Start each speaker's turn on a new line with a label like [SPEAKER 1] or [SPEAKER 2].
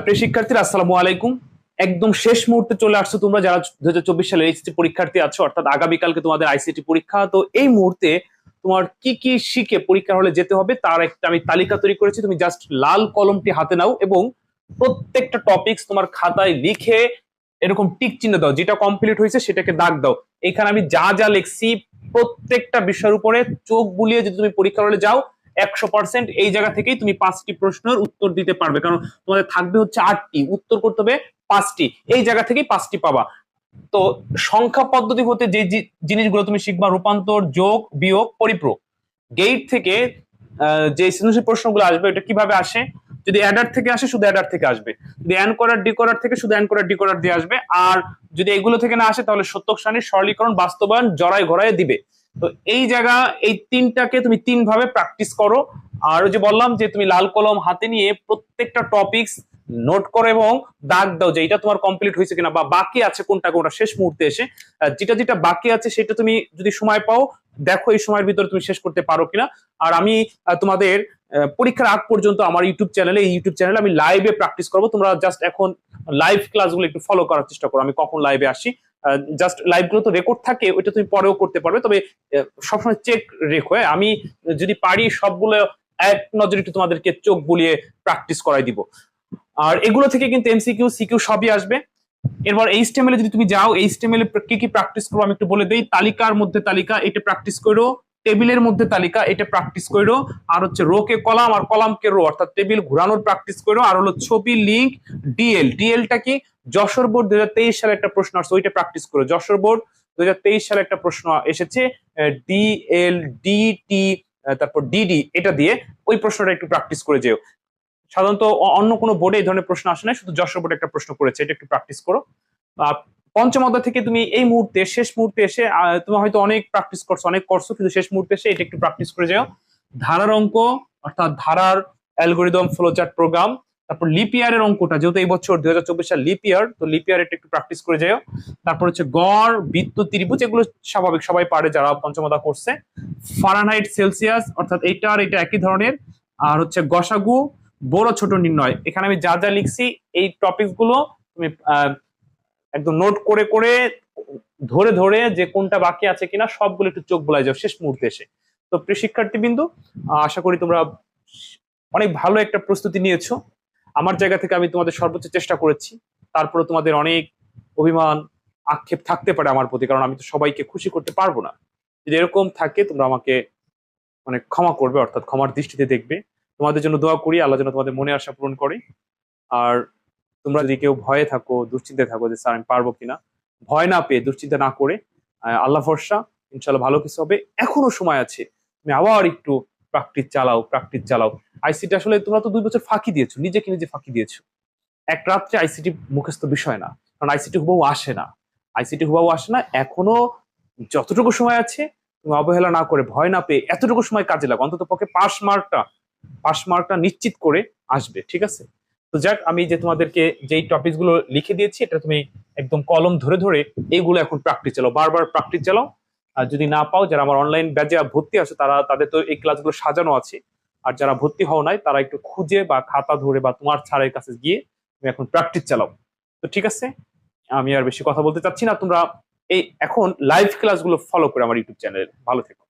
[SPEAKER 1] প্রিয় শিক্ষার্থীরা, আসসালামু আলাইকুম। একদম শেষ মুহূর্তে চলে আসছো তোমরা যারা দু হাজার চব্বিশ সালে এইচসি পরীক্ষার্থী আছো, অর্থাৎ আগামীকালকে তোমাদের আইসিটি পরীক্ষা। তো এই মুহূর্তে তোমার কি কি শিখে পরীক্ষা হলে যেতে হবে তার একটা আমি তালিকা তৈরি করেছি। তুমি জাস্ট লাল কলমটি হাতে নাও এবং প্রত্যেকটা টপিকস তোমার খাতায় লিখে এরকম টিক চিহ্ন দাও, যেটা কমপ্লিট হয়েছে সেটাকে দাগ দাও। এখানে আমি যা যা লিখছি প্রত্যেকটা বিষয়ের উপরে চোখ বুলিয়ে যদি তুমি পরীক্ষা হলে যাও একশো পার্সেন্ট এই জায়গা থেকেই তুমি পাঁচটি প্রশ্নের উত্তর দিতে পারবে। কারণ তোমাদের থাকবে হচ্ছে আটটি। উত্তর করতে হবে পাঁচটি। এই জায়গা থেকেই পাঁচটি পাবা। তো সংখ্যা পদ্ধতি হতে যে জিনিসগুলো তুমি শিখবা, রূপান্তর, যোগ, বিয়োগ পরিপ্রয়োগ গেট থেকে যে সৃজনশীল প্রশ্নগুলো আসবে এটা কীভাবে আসে? যদি অ্যাডার থেকে আসে, শুধু অ্যাডার থেকে আসবে। যদি অ্যান করার ডি করার থেকে, শুধু অ্যান করার ডি করার দিয়ে আসবে। আর যদি এগুলো থেকে না আসে, তাহলে সত্যক সারণীর সরলীকরণ, বাস্তবায়ন জড়াই ঘরায় দিবে। তো এই জায়গা, এই তিনটাকে তুমি তিন ভাবে প্র্যাকটিস করো। আর যে বললাম যে তুমি লাল কলম হাতে নিয়ে প্রত্যেকটা টপিকস নোট করো এবং দাগ দাও যে এটা তোমার কমপ্লিট হয়েছে কিনা বা বাকি আছে কোনটা কোনটা শেষ মুহূর্তে এসে যেটা যেটা বাকি আছে সেটা তুমি যদি সময় পাও, দেখো এই সময়ের ভিতরে তুমি শেষ করতে পারো কিনা। আর আমি তোমাদের পরীক্ষার আগ পর্যন্ত আমার ইউটিউব চ্যানেলে এই ইউটিউব চ্যানেলে আমি লাইভে প্র্যাকটিস করব। তোমরা জাস্ট এখন লাইভ ক্লাসগুলো একটু ফলো করার চেষ্টা করো। আমি কখন লাইভে আসি জাস্ট লাইভগুলো তো রেকর্ড থাকে, ওইটা তুমি পরেও করতে পারবে। তবে সবসময় চেক রেখো হ্যাঁ? আমি যদি পারি, সবগুলো এক নজরে একটু তোমাদেরকে চোখ বুলিয়ে প্র্যাকটিস করাই দিব। আর এগুলো থেকে কিন্তু এমসিকিউ সিকিউ সবই আসবে। এরপর এইচটিএমএল যদি তুমি যাও এইচটিএমএল কি কি প্র্যাকটিস করো আমি একটু বলে দেই। তালিকার মধ্যে তালিকা, এটা প্র্যাকটিস করো। টেবিলের মধ্যে তালিকা, এটা প্র্যাকটিস করো। আর হচ্ছে রো কে কলাম, আর কলামকে রো অর্থাৎ টেবিল ঘোরানোর প্র্যাকটিস করো। আর হলো ছবি লিঙ্ক ডিএল ডিএলটা কি? যশোর বোর্ড দুই সালে একটা প্রশ্ন আসছে, ওইটা প্র্যাকটিস করো। যশোর বোর্ড দুই সালে একটা প্রশ্ন এসেছে ডিএল ডিটি তারপর ডিডি এটা দিয়ে ওই প্রশ্নটা একটু প্র্যাকটিস করে যেও। সাধারণত অন্য কোনো বোর্ডে এই ধরনের প্রশ্ন আসে না, শুধু যশোর বোর্ডে একটা প্রশ্ন করেছে, এটা একটু প্র্যাকটিস করো। পঞ্চম অধ্যায় থেকে তুমি এই মুহূর্তে, শেষ মুহূর্তে এসে তুমি হয়তো অনেক প্র্যাকটিস করছ, অনেক করছ, কিন্তু শেষ মুহূর্তে এসে এটা একটু প্র্যাকটিস করে যাও। ধারার অঙ্ক, অর্থাৎ ধারার অ্যালগোরিদম ফ্লোচার্ট প্রোগ্রাম তারপর লিপিয়ারের অঙ্কটা, যেহেতু এই বছর দুই হাজার চব্বিশ সাল লিপিয়ার তো লিপিয়ার এটা একটু প্র্যাকটিস করে যাও তারপর হচ্ছে গড়, বৃত্ত, ত্রিভুজ, এগুলো স্বাভাবিক সবাই পারে যারা পঞ্চমতা করছে ফারানহাইট সেলসিয়াস অর্থাৎ এইটা আর এটা একই ধরনের। আর হচ্ছে গসাগু, বড় ছোট নির্ণয়। এখানে আমি যা যা লিখছি, এই টপিকসগুলো তুমি একদম নোট করে করে, ধরে ধরে যে কোনটা বাকি আছে কিনা, সবগুলো একটু চোখ বোলাই যাও শেষ মুহূর্তে এসে। তো প্রিয় শিক্ষার্থী বিন্দু আশা করি তোমরা অনেক ভালো একটা প্রস্তুতি নিয়েছো। আমার জায়গা থেকে আমি তোমাদের সর্বোচ্চ চেষ্টা করেছি। তারপরে তোমাদের অনেক অভিমান, আক্ষেপ থাকতে পারে আমার প্রতি, কারণ আমি তো সবাইকে খুশি করতে পারব না। যদি এরকম থাকে, তোমরা আমাকে মানে ক্ষমা করবে, অর্থাৎ ক্ষমার দৃষ্টিতে দেখবে। তোমাদের জন্য দোয়া করি, আল্লাহ যেন তোমাদের মনে আশা পূরণ করে। আর তোমরা যদি কেউ ভয়ে থাকো, দুশ্চিন্তায় থাকো যে, স্যার, আমি পারব কিনা? ভয় না পেয়ে দুশ্চিন্তা না করে আল্লাহ ভরসা ইনশাল্লাহ ভালো কিছু হবে। এখনও সময় আছে। তুমি আবার একটু প্র্যাকটিস চালাও প্র্যাকটিস চালাও। আইসিটি আসলে তোমরা তো দুই বছর ফাঁকি দিয়েছ, নিজেকে নিজে ফাঁকি দিয়েছ। এক রাত্রে আইসিটি মুখস্থ বিষয় না, কারণ আইসিটি হুবাহু আসে না। আইসিটি হুবাহু আসে না, এখনও যতটুকু সময় আছে, তুমি অবহেলা না করে, ভয় না পেয়ে এতটুকু সময় কাজে লাগো অন্তত পক্ষে পাস মার্কটা পাস মার্কটা নিশ্চিত করে আসবে, ঠিক আছে? তো যাক, আমি যে তোমাদেরকে যেই টপিকগুলো লিখে দিয়েছি, এটা তুমি একদম কলম ধরে ধরে এইগুলো এখন প্র্যাকটিস চালাও, বারবার প্র্যাকটিস চালাও। আর যদি না পাও, যারা আমার অনলাইন ব্যাচে ভর্তি আছে, তারা, তাদের তো এই ক্লাসগুলো সাজানো আছে। আর যারা ভর্তি হও নাই, তারা একটু খুঁজে বা খাতা ধরে বা তোমার ছাড়ের কাছে গিয়ে তুমি এখন প্র্যাকটিস চালাও। তো ঠিক আছে? আমি আর বেশি কথা বলতে চাচ্ছি না। তোমরা এই এখন লাইভ ক্লাসগুলো ফলো করে আমার ইউটিউব চ্যানেল ভালো থেকো।